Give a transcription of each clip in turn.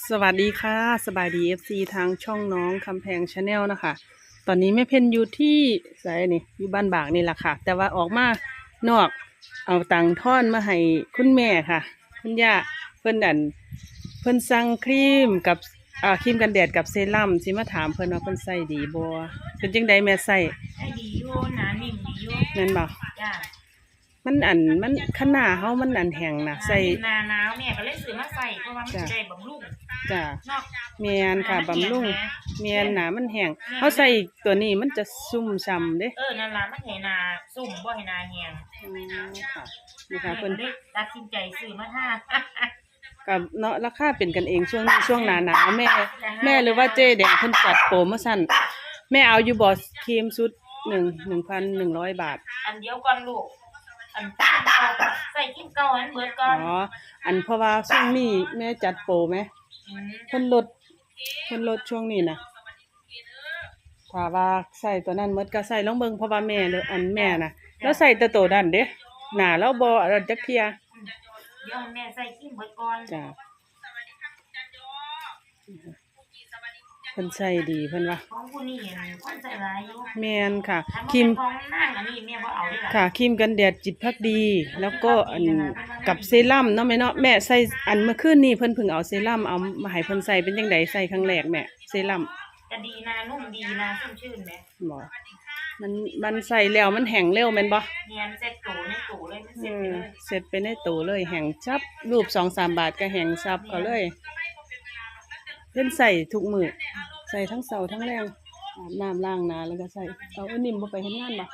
สวัสดีค่ะ สบายดีเอฟซีทางช่องน้องคำแพงชาแนลนะคะ ตอนนี้แม่เพนอยู่ที่ไสนนี่อยู่บ้านบากนี่แหละค่ะ แต่ว่าออกมานอกเอาตังค์ท่อนมาให้คุณแม่ค่ะ คุณย่าเพิ่นดันเพิ่นสั่งครีมกับอ่าครีมกันแดดกับเซรั่มสิมาถามเพิ่นว่าเพิ่นใส่ดีบ่เป็นจังใดแม่ใส่ให้ดีอยู่หนานิ่มดีอยู่นั่นบ่จ้า มันอันมันขนาเฮามันอันแห้งนะใส่หนาหนาวแม่ก็เลยซื้อมาใส่เพราะว่ามันจ้ะจะได้บำรุงจ้ะเนอกแม่นค่ะบำรุงเมียนหนามันแห้งเขาใส่ตัวนี้มันจะซุ่มซำเด้เออนั่นล่ะมันให้หนาสุ่มบ่ให้หนาแหงอืมค่ะนี่ค่ะเพิ่นแม่ก็ลยตัดสินใจซื้อมาทากับเนาะราคาเป็นกันเองช่วงนี้ช่วงหนาหนาวแม่ แม่หรือว่าเจ๊แดงเพิ่นจัดโปรโมชั่นแม่เอาอยู่บ่ครีมชุดหนึ่งหนึ่งพันหนึ่งร้อยบาท อันเดียวก่อนลูก อันกินเก่ากับใส่กินเก่าอันเบิดก่อ๋ออนอันเพราะว่าช่วงนี้แม่จัดโปรไหมมเพิ่นลดเพิ่นลดช่วงนี้นะถ้าว่าใส่ตัวนั้นหมดก็ใส่ลองเบิ่งเพราะว่าแม่เลยอันแม่น่ะ แล้วใส่แต่ตัวนั้นเด้หน้าแล้วบ่อะไรจักเที่ยเดี๋ยวแม่ใส่กินเบิดก่อนจ้ะ เพิ่นใส่ดีเพิ่นว่าของผู้นี่เห็นคนใส่หลายอยู่แม่นค่ะถ้าครีมของนั่งอันนี้แม่บ่เอาเด้ล่ะค่ะครีมกันแดดจิตพักดี แล้วก็อันกับเซรั่มเนาะแม่เนาะแม่ใส่อันเมื่อคืนนี้เพิ่นเพิ่งเอาเซรั่มเอามาให้เพิ่นใส่เป็นจังไดใส่ครั้งแรกแม่เซรั่มจะดีนะนุ่มดีนะชุ่มชื่นแม่บ่มันมันใส่แล้วมันแห้งเร็วแม่นบ่เนียนเซ็ตโตในโตเลยมันเอเซ็ตไปอเลยเสร็จไปในตู้เลยแห้งจับรูป2-3บาทก็แห้งซับก็เลย เพิ่นใส่ทุกมื้อใส่ทั้งเช้าทั้งแรงอาบน้ำล้างหน้าแล้วก็ใส่เอาอันนี้บ่ไปเฮ็ดงานบ่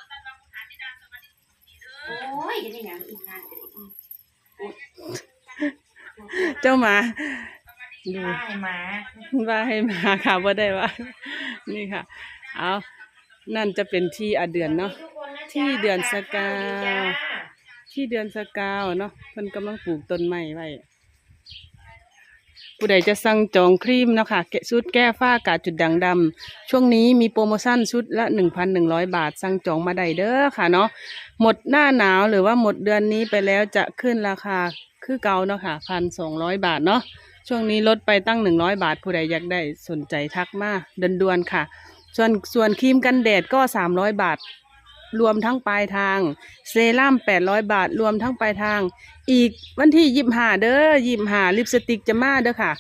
โอ้ยจะได้หยังอีกงานจะได้อีกเจ้าหมาดูได้มาว่าให้มาค่ะว่าได้ว่า นี่ค่ะ เอานั่นจะเป็นที่อาเดือนเนาะที่เดือนสกาวที่เดือนสกาวเนาะเพิ่นกำลังปลูกต้นไม้ไว้ ผู้ใดจะสั่งจองครีมนะคะแกะชุดแก้ฝ้ากาจุดด่างดำช่วงนี้มีโปรโมชั่นชุดละ 1,100 บาท สั่งจองมาได้เด้อค่ะเนาะหมดหน้าหนาวหรือว่าหมดเดือนนี้ไปแล้วจะขึ้นราคาคือเก่าเนาะค่ะ1,200บาทเนาะช่วงนี้ลดไปตั้งหนึ่งร้อยบาท ผู้ใดอยากได้สนใจทักมาด่วนๆค่ะ ส่วนส่วนครีมกันแดดก็สามร้อยบาท รวมทั้งปลายทาง เซรั่มแปดร้อยบาท รวมทั้งปลายทาง อีกวันที่ยี่ห้าเด้อยี่ห้าลิปสติกจะมาเด้อค่ะ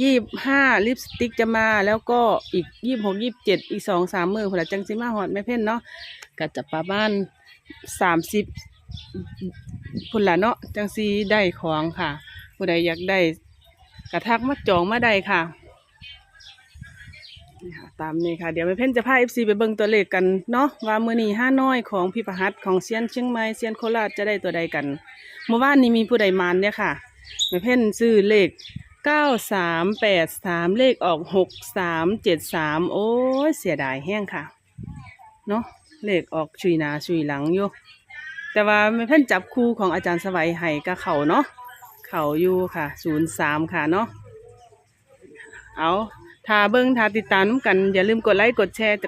ยี่ห้าลิปสติกจะมาแล้วก็อีกยี่หกยี่เจ็ดอีกสองสามมือพอละจังสิมาหอดแม่เพ่นเนาะก็จะประมาณสามสิบพุ่นละเนาะจังสีได้ของค่ะ ผู้ใดอยากได้กระทักมาจองมาได้ค่ะ ตามนี้ค่ะ เดี๋ยวแม่เพ่นจะพาเอฟซีไปเบิ่งตัวเลขกันเนาะว่ามือนี้ห้าน้อยของพี่ประหัตของเซียนเชียงใหม่เซียนโคราชจะได้ตัวใดกัน เมื่อวานนี้มีผู้ใดมานเนี่ยค่ะแม่เพ่นซื้อเลขเก้าสามแปดสามเลขออกหกสามเจ็ดสามโอ้ยเสียดายแห้งค่ะเนาะเลขออกชุยหนาชุยหลังอยู่แต่ว่าแม่เพ่นจับคู่ของอาจารย์สวัยไห้กับเขาเนาะเขาอยู่ค่ะศูนย์สามค่ะเนาะเอา ถ้าเบิ้งถ้าติดตามน้ำกัน อย่าลืมกดไลค์กดแชร์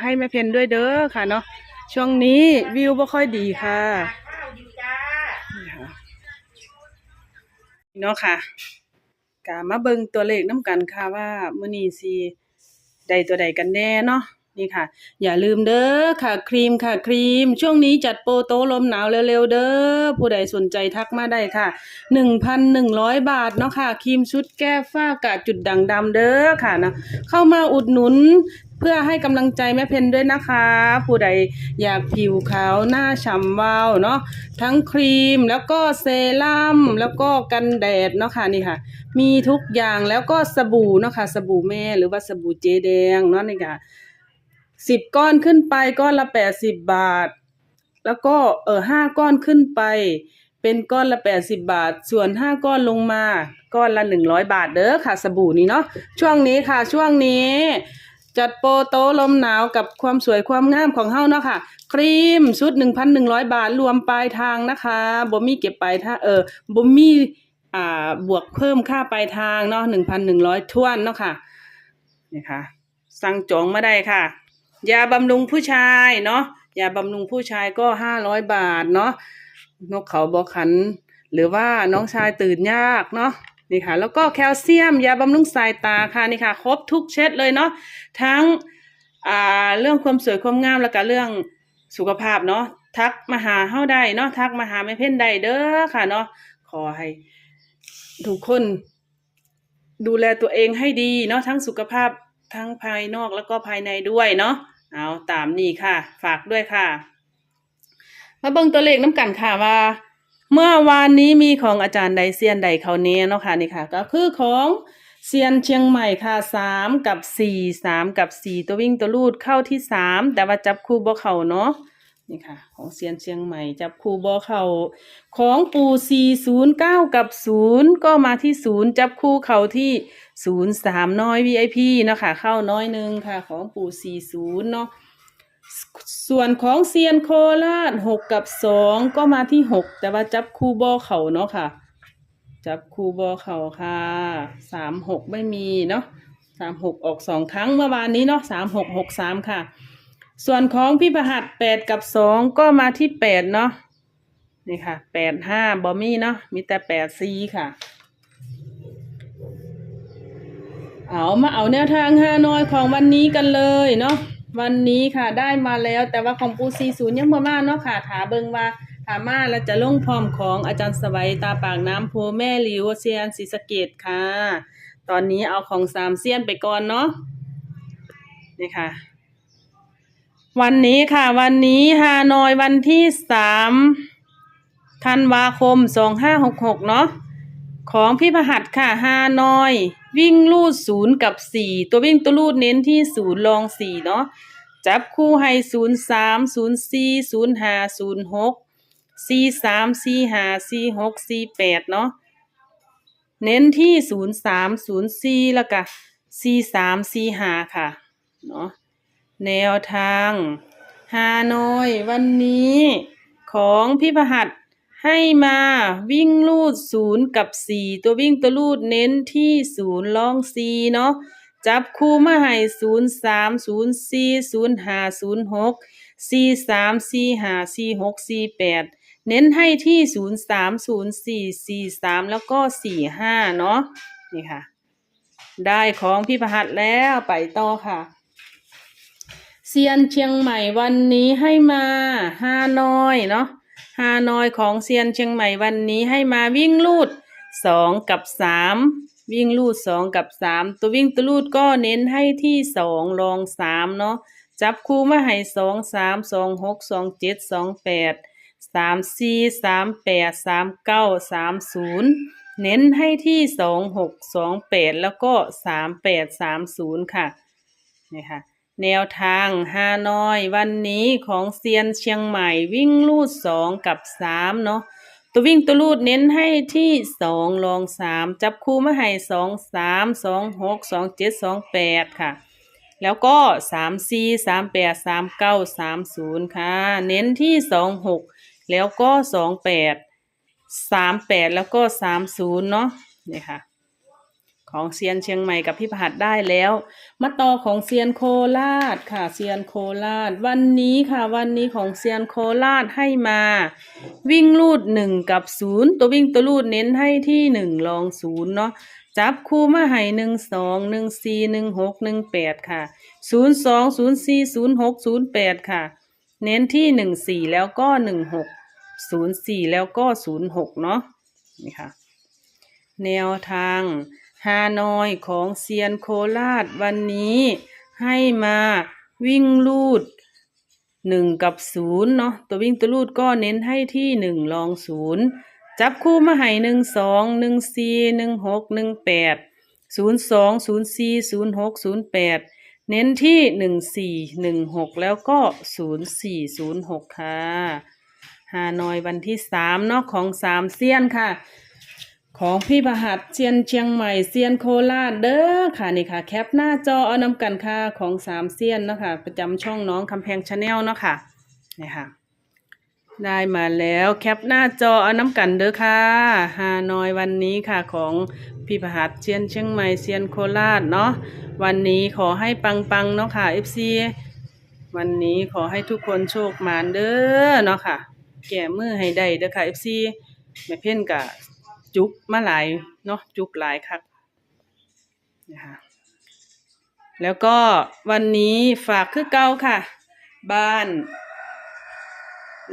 ให้แม่เพนด้วยเด้อค่ะเนาะช่วงนี้วิวบ่ค่อยดีค่ะเนาะค่ะกามาเบิ้งตัวเลขน้ำกันค่ะว่ามื้อนี้สิได้ตัวใดกันแน่เนาะ นี่ค่ะ อย่าลืมเด้อค่ะ ครีมค่ะ ครีม ช่วงนี้จัดโปรโตลมหนาวเร็วๆเด้อผู้ใดสนใจทักมาได้ค่ะ 1,100 บาทเนาะค่ะ ครีมชุดแก้ฝ้ากะจุดด่างดำเด้อค่ะนะเข้ามาอุดหนุนเพื่อให้กำลังใจแม่เพนด้วยนะคะ ผู้ใดอยากผิวขาวหน้าฉ่ำวาวเนาะทั้งครีมแล้วก็เซรั่มแล้วก็กันแดดเนาะค่ะนี่ค่ะ มีทุกอย่างแล้วก็สบู่เนาะค่ะสบู่แม่หรือว่าสบู่เจแดงเนาะนี่ค่ะ สิบก้อนขึ้นไปก้อนละแปดสิบบาท แล้วก็เออห้าก้อนขึ้นไป เป็นก้อนละแปดสิบบาท ส่วนห้าก้อนลงมาก้อนละหนึ่งร้อยบาทเด้อค่ะ สบู่นี้เนาะช่วงนี้ค่ะช่วงนี้จัดโปรโตลมหนาวกับความสวยความงามของเฮาเนาะค่ะ ครีมชุด1,100บาทรวมปลายทางนะคะบ่มีเก็บปลายทางเออบ่มีอ่าบวกเพิ่มค่าปลายทางเนาะ1,100ท้วนเนาะค่ะนี่ค่ะ สั่งจองมาได้ค่ะ ยาบำรุงผู้ชายเนาะยาบำรุงผู้ชายก็500บาทเนาะนกเขาบ่ขัน หรือว่าน้องชายตื่นยากเนาะนี่ค่ะ แล้วก็แคลเซียม ยาบำรุงสายตาค่ะนี่ค่ะ ครบทุกเช็ดเลยเนาะทั้งอ่าเรื่องความสวยความงามแล้วก็เรื่องสุขภาพเนาะทักมาหาเฮาได้เนาะทักมาหาแม่เพ่นได้เด้อค่ะเนาะขอให้ทุกคน ดูแลตัวเองให้ดีเนาะทั้งสุขภาพ ทั้งภายนอกแล้วก็ภายในด้วยเนาะเอาตามนี้ค่ะ ฝากด้วยค่ะ มาเบิ่งตัวเลขน้ำกันค่ะว่า เมื่อวานนี้มีของอาจารย์ไดเซียนไดเขาเนี้เนาะค่ะนี่ค่ะ ก็คือของเซียนเชียงใหม่ค่ะสามกับสี่สามกับสี่ตัววิ่งตัวลูดเข้าที่สามแต่ว่าจับคู่บ่เขาเนาะ นี่ค่ะ ของเซียนเชียงใหม่ จับคู่บ่เข่าของปูสี่ศูนย์เก้ากับศูนย์ก็มาที่ศูนย์จับคู่เข่าที่ศูนย์สามน้อย VIP เนาะค่ะเข้าน้อยหนึ่งค่ะ ของปูสี่ศูนย์เนาะส่วนของเซียนโคราชหกกับสองก็มาที่หกแต่ว่าจับคู่บอเข่าเนาะค่ะ จับคู่บอเข่าค่ะสามหกไม่มีเนาะสามหกออกสองครั้งเมื่อวานนี้เนาะสามหกหกสามค่ะ ส่วนของพี่ประหัดแปดกับสองก็มาที่แปดเนาะนี่ค่ะแปดห้าบอมี่เนาะมีแต่แปดซีค่ะ เอามาเอาแนวทางฮานอยของวันนี้กันเลยเนาะวันนี้ค่ะได้มาแล้วแต่ว่าของปูซีศูนย์ยังบ่มาเนาะค่ะถาเบิงว่าถามาแล้วจะลงพร้อมของอาจารย์สวัยตาปากน้ำโพแม่หลิวเซียนศรีสะเกดค่ะ ตอนนี้เอาของสามเซียนไปก่อนเนาะนี่ค่ะ วันนี้ค่ะ วันนี้ฮานอยวันที่สามธันวาคมสองห้าหกหกเนาะของพี่พหัสค่ะฮานอย วิ่งลูดศูนย์กับสี่ตัววิ่งตัวลูดเน้นที่ศูนย์ลองสี่เนาะจับคู่ให้ศูนย์สามศูนย์สี่ศูนย์ห้าศูนย์หกสี่สามสี่ห้าสี่หกสี่แปดเนาะเน้นที่ศูนย์สามศูนย์สี่แล้วก็สี่สามสี่ห้าค่ะเนาะ แนวทางฮานอยวันนี้ของพี่พหัสให้มาวิ่งลูดศูนย์กับสี่ตัววิ่งตัวลูดเน้นที่ศูนย์ลองสีเนาะจับคู่มาให้ศูนย์สามศูนย์สี่ศูนย์ห้าศูนย์หกสี่สามสี่ห้าสี่หกสี่แปดเน้นให้ที่ศูนย์สามศูนย์สี่สี่สามแล้วก็สี่ห้าเนาะนี่ค่ะ ได้ของพี่ประหัดแล้วไปต่อค่ะ เซียนเชียงใหม่วันนี้ให้มาห้าน้อยเนาะฮานอยของเซียนเชียงใหม่วันนี้ให้มาวิ่งลูดสองกับสามวิ่งลูดสองกับสามตัววิ่งตัวลูดก็เน้นให้ที่สองรองสามเนาะจับคู่มาให้สองสามสองหกสองเจ็ดสองแปดสามสี่สามแปดสามเก้าสามศูนย์เน้นให้ที่สองหกสองแปดแล้วก็สามแปดสามศูนย์ค่ะนี่ค่ะ แนวทางฮานอยวันนี้ของเซียนเชียงใหม่วิ่งลูดสองกับสามเนาะตัววิ่งตัวลูดเน้นให้ที่สองรองสามจับคู่มาให้สองสามสองหกสองเจ็ดสองแปดค่ะ แล้วก็สามสี่สามแปดสามเก้าสามศูนย์ค่ะ เน้นที่สองหกแล้วก็สองแปดสามแปดแล้วก็สามศูนย์เนาะนี่ค่ะ ของเซียนเชียงใหม่กับพี่ผหัดได้แล้ว มาต่อของเซียนโคราชค่ะเซียนโคราช วันนี้ค่ะวันนี้ของเซียนโคราชให้มา วิ่งลูดหนึ่งกับศูนย์ตัววิ่งตัวลูดเน้นให้ที่หนึ่งลองศูนย์เนาะจับคู่มาให้หนึ่งสองหนึ่งสี่หนึ่งหกหนึ่งแปดค่ะศูนย์สองศูนย์สี่ศูนย์หกศูนย์แปดค่ะ เน้นที่หนึ่งสี่แล้วก็หนึ่งหกศูนย์สี่แล้วก็ศูนย์หกเนาะนี่ค่ะ แนวทาง ฮานอยของเซียนโคราชวันนี้ ให้มาวิ่งลูดหนึ่งกับศูนย์เนาะตัววิ่งตัวลูดก็เน้นให้ที่หนึ่งลองศูนย์จับคู่มาให้หนึ่งสองหนึ่งสี่หนึ่งหกหนึ่งแปดศูนย์สองศูนย์สี่ศูนย์หกศูนย์แปดเน้นที่หนึ่งสี่หนึ่งหกแล้วก็ศูนย์สี่ศูนย์หกค่ะฮานอยวันที่สามเนาะของสามเซียนค่ะ ของพี่ประหัดเซียนเชียงใหม่เซียนโคราชเด้อค่ะนี่ค่ะ แคปหน้าจอเอานำกันค่ะของสามเซียนเนาะค่ะประจำช่องน้องคำแพงชาแนลเนาะค่ะนี่ค่ะ ได้มาแล้วแคปหน้าจอเอาน้ำกันเด้อค่ะฮานอยวันนี้ค่ะของพี่ประหัดเซียนเชียงใหม่เซียนโคราชเนาะวันนี้ขอให้ปังๆเนาะค่ะ FC วันนี้ขอให้ทุกคนโชคมานเด้อเนาะค่ะ แก่มือให้ได้เด้อค่ะ FC แม่เพ่นกะ จุกมาหลายเนาะจุกหลายคักนะคะแล้วก็วันนี้ฝากคือเก่าค่ะ บ้าน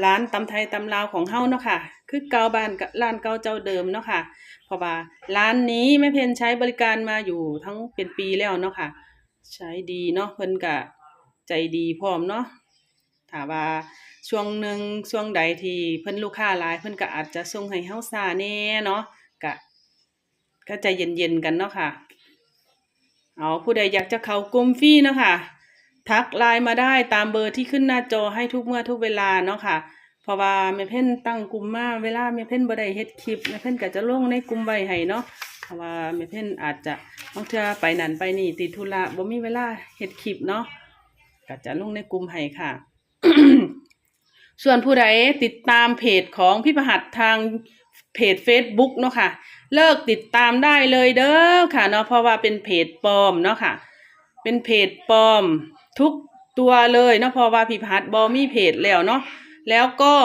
ร้านตำไทยตำลาวของเฮ้าเนาะค่ะคือเก่าบ้านร้านเก่าเจ้าเดิมเนาะค่ะเพราะว่าร้านนี้แม่เพนใช้บริการมาอยู่ทั้งเป็นปีแล้วเนาะค่ะ ใช้ดีเนาะเพิ่นก็ใจดีพร้อมเนาะถ้าว่า ช่วงหนึ่งช่วงใดที่เพิ่นลูกค้าหลาย เพิ่นก็อาจจะส่งให้เฮาซาแน่เนาะก็ก็ใจเย็นๆกันเนาะค่ะ เอาผู้ใดอยากจะเข้ากลุ่มฟรีเนาะค่ะ ทักไลน์มาได้ตามเบอร์ที่ขึ้นหน้าจอให้ทุกเมื่อทุกเวลาเนาะค่ะ เพราะว่าแม่เพ่นตั้งกลุ่มมาเวลาแม่เพ่นบ่ได้เฮ็ดคลิปแม่เพ่นก็จะลงในกลุ่มไว้ให้เนาะ เพราะว่าแม่เพ่นอาจจะบางเทื่อไปนั่นไปนี่ติดธุระบ่มีเวลาเฮ็ดคลิปเนาะก็จะลงในกลุ่มให้ค่ะ ส่วนผู้ใดติดตามเพจของพี่ประหัตทางเพจ Facebook เนาะค่ะ เลิกติดตามได้เลยเด้อค่ะเนาะเพราะว่าเป็นเพจปลอมเนาะค่ะ เป็นเพจปลอมทุกตัวเลยเนาะเพราะว่าพี่พัดบอมีเพจแล้วเนาะแล้วก็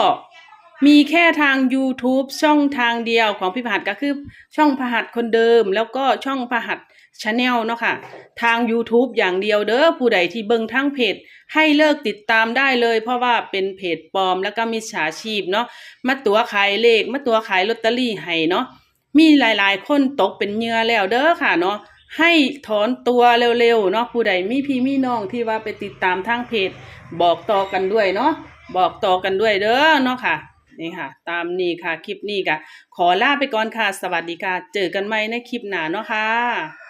มีแค่ทาง YouTube ช่องทางเดียวของพี่พัดก็คือช่องพหัดคนเดิม แล้วก็ช่องพหัด ชาแนลเนาะค่ะ ทาง YouTube อย่างเดียวเด้อผู้ใดที่เบิ่งทั้งเพจให้เลิกติดตามได้เลย เพราะว่าเป็นเพจปลอมแล้วก็มีฉาชีพเนาะมาตัวขายเลขมาตัวขายลอตเตอรี่ให้เนาะมีหลายๆ คนตกเป็นเหยื่อแล้วเด้อค่ะเนาะให้ถอนตัวเร็วๆเนาะผู้ใดมีพี่มีน้องที่ว่าไปติดตามทางเพจ บอกต่อกันด้วยเนาะบอกต่อกันด้วยเด้อเนาะค่ะนี่ค่ะ ตามนี้ค่ะคลิปนี้ก็ขอลาไปก่อนค่ะ สวัสดีค่ะ เจอกันใหม่ในคลิปหน้าเนาะค่ะ